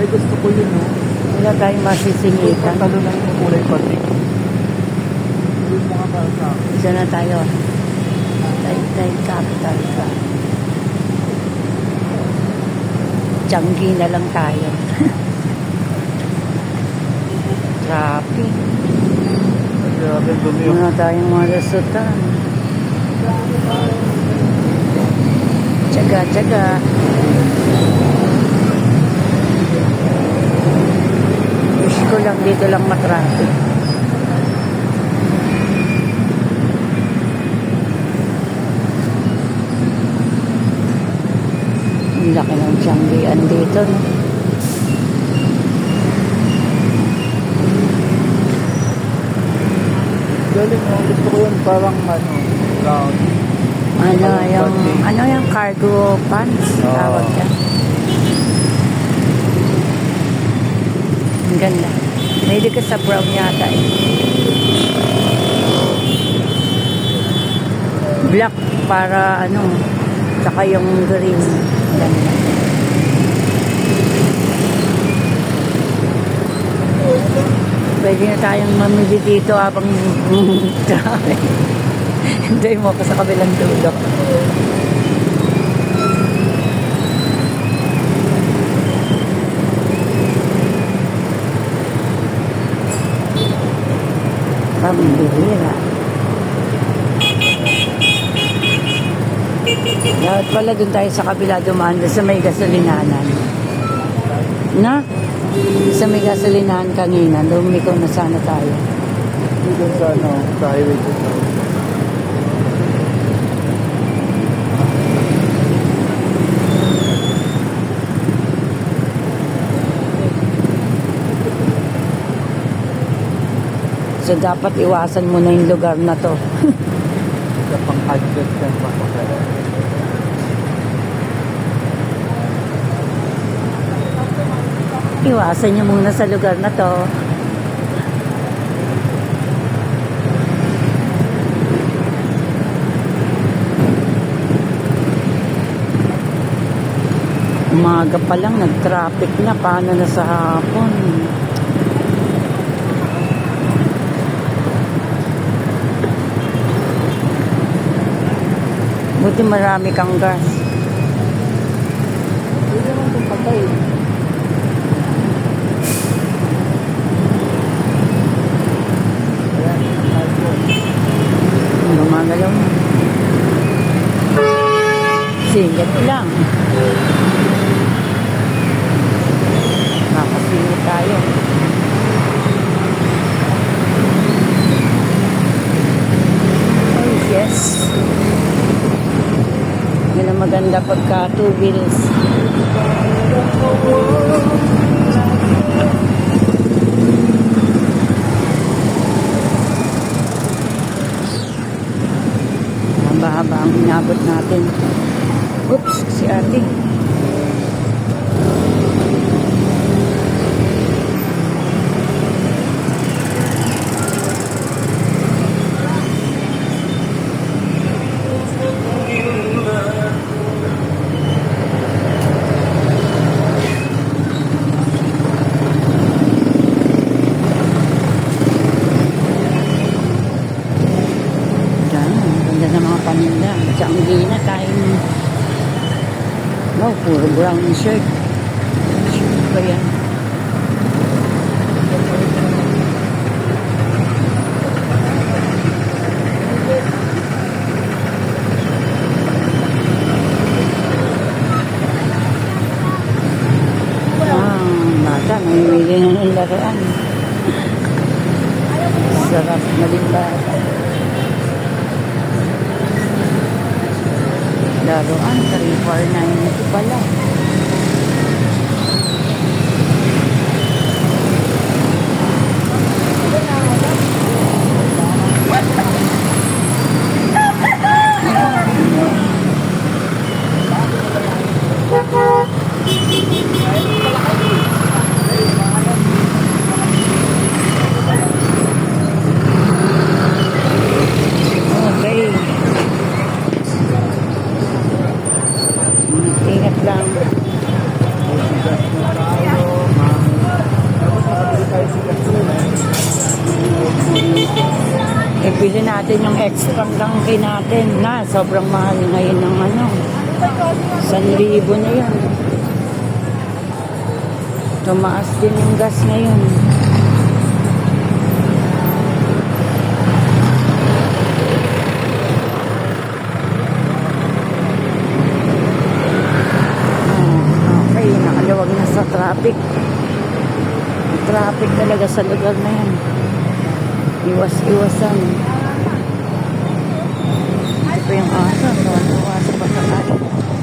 Ay, gusto ko yun, no? Wala tayong masisingitan. Pagtalo lang yung kulay pati. Yung mga para. Isa na tayo. Taytay capital ka. Changi na lang tayo. Traffic. Grabe, dumi. Ano tayong mga resulta? Tsaga, tsaga. Wish ko lang dito lang matraffic. Ang laki ng tiyanggian dito, no? Galing. Gusto ko yun parang ano, round. Ano yung, ano yung cargo pants? Oo. Tawag yan. Ang ganda. May ka sa brown yata eh. Black para ano, tsaka yung green. Ganda. Pwede na tayong mamili dito habang traffic. Hindi mo ako sa kabilang dulo. Pambihira. Dapat pala dun tayo sa kabila dumaan sa may gasolinanan. Na? Sa may gasolinahan kanina, lumiko na sana tayo. Dito sa ano, sa highway So dapat iwasan mo na yung lugar na to. Sa pang-hadget yan pa ko. Iwasan niyo muna sa lugar na to. Umaga pa lang, nag-traffic na. Paano na sa hapon? Buti marami kang gas. Hindi naman itong patay. Gumagalaw na. Singit lang. Nakasingit tayo. Oh, yes. Yan maganda pagka two wheels. Haba-haba ang inabot natin. Oops, si ate. Yan, ang ganda ng mga paninda. Sa Anggina tayo. Wow, puro brown shirt. Shirt ba yan? Namimili na ng laruan. Sarap na din bata. Laruan, 349 pala. Okay. Ingat lang. Bigas na tayo, Bili natin yung extra tangke natin na sobrang mahal ngayon ng ano. 1,000 na yun. Tumaas din yung gas ngayon. Okay, nakaluwag na sa traffic. Traffic talaga sa lugar na yan. Iwas-iwasan. Ito pa yung asa. Tuwa-tuwa sa pagkakaan.